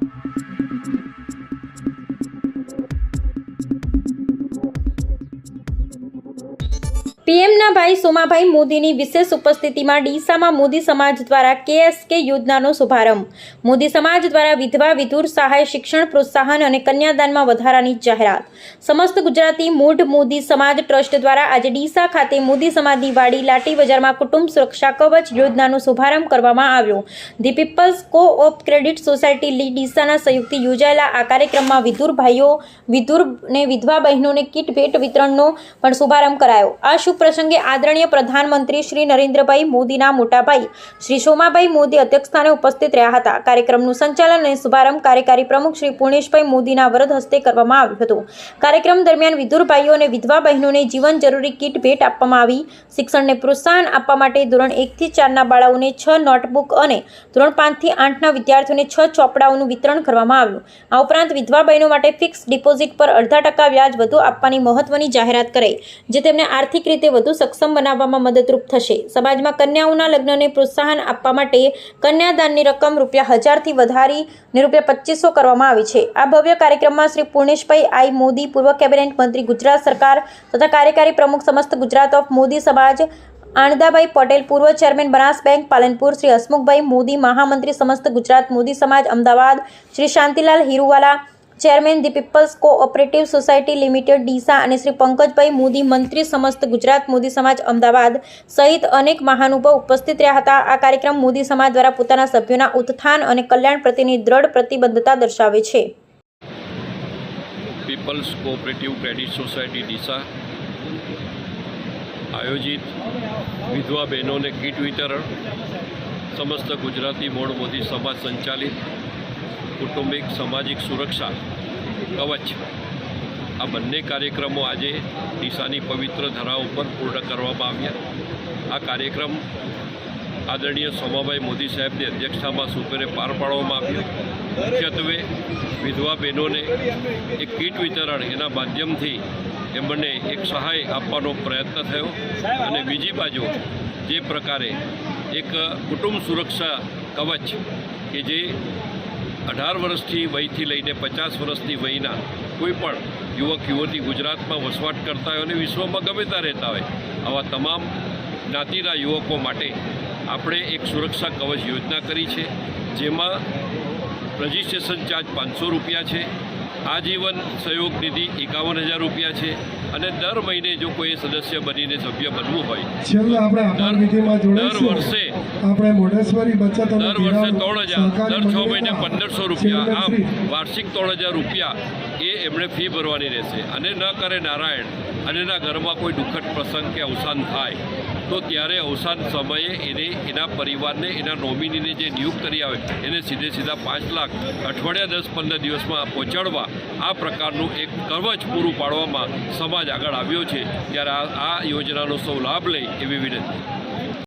Thank you. પીએમના ભાઈ સોમાભાઈ મોદીની વિશેષ ઉપસ્થિતિમાં ડીસામાં મોદી સમાજ દ્વારા કેએસકે યોજનાનો શુભારંભ. મોદી સમાજ દ્વારા વિધવા, વિધુર, સહાય, શિક્ષણ, પ્રોત્સાહન અને કન્યાદાનમાં વધારાની જાહેરાત. સમસ્ત ગુજરાતી મૂઢ મોદી સમાજ ટ્રસ્ટ દ્વારા આજે ડીસા ખાતે મોદી સમાજની વાડી લાટી બજારમાં કુટુંબ સુરક્ષા કવચ યોજનાનો શુભારંભ કરવામાં આવ્યો. ધી પીપલ્સ કો ઓપ ક્રેડિટ સોસાયટી લી ડીસાના સંયુક્ત યોજાયેલા આ કાર્યક્રમમાં વિધુર ભાઈઓ વિધુર ને વિધવા બહેનોને કીટ ભેટ વિતરણનો પણ શુભારંભ કરાયો. આ પ્રસંગે આદરણીય પ્રધાનમંત્રી શ્રી નરેન્દ્રભાઈ મોદીના મોટાભાઈ શ્રી સોમાભાઈ મોદી અધ્યક્ષસ્થાને ઉપસ્થિત રહ્યા હતા. કાર્યક્રમનું સંચાલન અને શુભારંભ કાર્યકારી પ્રમુખ શ્રી પૂર્ણેશભાઈ મોદીના વરદ હસ્તે કરવામાં આવ્યું હતું. કાર્યક્રમ દરમિયાન વિધુર ભાઈઓ અને વિધવા બહેનોને જીવન જરૂરી કીટ ભેટ આપવામાં આવી. શિક્ષણને પ્રોત્સાહન આપવા માટે ધોરણ એકથી ચારના બાળાઓને છ નોટબુક અને ધોરણ પાંચથી આઠના વિદ્યાર્થીઓને છ ચોપડાઓનું વિતરણ કરવામાં આવ્યું. આ ઉપરાંત વિધવા બહેનો માટે ફિક્સ ડિપોઝિટ પર અડધા ટકા વ્યાજ વધુ આપવાની મહત્વની જાહેરાત કરાઈ, જે તેમને આર્થિક રીતે વધુ સક્ષમ બનાવવામાં મદદરૂપ થશે. સમાજમાં કન્યાઓના લગ્નને પ્રોત્સાહન આપવા માટે કન્યાદાનની રકમ રૂપિયા હજારથી વધારીને રૂપિયા પચીસો કરવામાં આવી છે. આ ભવ્ય કાર્યક્રમમાં શ્રી પૂર્ણેશભાઈ આઈ મોદી, પૂર્વ કેબિનેટ મંત્રી, ગુજરાત સરકાર તથા કાર્યકારી પ્રમુખ સમસ્ત ગુજરાત ઓફ મોદી સમાજ, આણદાભાઈ પટેલ, પૂર્વ ચેરમેન બનાસ બેંક, પાલનપુર શ્રી હસમુખભાઈ મોદી, મહામંત્રી સમસ્ત ગુજરાત મોદી સમાજ, Ahmedabad Shri Shantilal Hiruwala chairman the people's cooperative society limited Deesa અને શ્રી પંકજભાઈ મોદી મંત્રી સમસ્ત ગુજરાત મોદી સમાજ અમદાવાદ સહિત અનેક મહાનુભાવ ઉપસ્થિત રહ્યા હતા. આ કાર્યક્રમ મોદી સમાજ દ્વારા પોતાના સભ્યોના ઉત્થાન અને કલ્યાણ પ્રત્યેની દ્રઢ પ્રતિબદ્ધતા દર્શાવે છે. People's cooperative credit society Deesa આયોજિત વિધવા બહેનોને કીટ વિતરણ, સમસ્ત ગુજરાતી મોડ મોદી સમાજ સંચાલિત કુટુંબિક, સામાજિક સુરક્ષા, કવચ આ બંને કાર્યક્રમો આજે ડીસાની પવિત્ર ધરા ઉપર પૂર્ણ કરવામાં આવ્યા. આ કાર્યક્રમ આદરણીય સોમાભાઈ મોદી સાહેબની અધ્યક્ષતામાં સુપેરે પાર પાડવામાં આવ્યો. મુખ્યત્વે વિધવા બહેનોને એક કીટ વિતરણ એના માધ્યમથી એમને એક સહાય આપવાનો પ્રયત્ન થયો અને બીજી બાજુ જે પ્રકારે એક કુટુંબ સુરક્ષા કવચ કે જે અઢાર વર્ષથી વયથી લઈને પચાસ વર્ષની વયના કોઈ પણ યુવક, યુવતી ગુજરાતમાં વસવાટ કરતા હોય અને વિશ્વમાં ગમે ત્યાં રહેતા હોય, આવા તમામ જ્ઞાતિના યુવકો માટે આપણે એક સુરક્ષા કવચ યોજના કરી છે, જેમાં રજિસ્ટ્રેશન ચાર્જ પાંચસો રૂપિયા છે, આજીવન સહયોગ નિધિ એકાવન હજાર રૂપિયા છે અને દર મહિને જો કોઈ સદસ્ય બનીને સભ્ય બનવું હોય છેલ્લે આપણે આભાર વિધિમાં દર વર્ષે આપણે મોઢેશ્વરી બચત દર વર્ષે ત્રણ હજાર દર છ મહિને પંદરસો રૂપિયા. આમ વાર્ષિક ત્રણ હજાર રૂપિયા એ એમણે ફી ભરવાની રહેશે. અને ન કરે નારાયણ અને એના ઘરમાં કોઈ દુઃખદ પ્રસંગ કે અવસાન થાય, તો ત્યારે અવસાન સમયે એને એના પરિવારને, એના નોમિનીને જે નિયુક્ત કરી આવે, એને સીધે સીધા પાંચ લાખ અઠવાડિયા દસ પંદર દિવસમાં પહોંચાડવા, આ પ્રકારનું એક કવચ પૂરું પાડવામાં સમાજ આગળ આવ્યો છે. ત્યારે આ આ યોજનાનો સૌ લાભ લે એવી વિનંતી.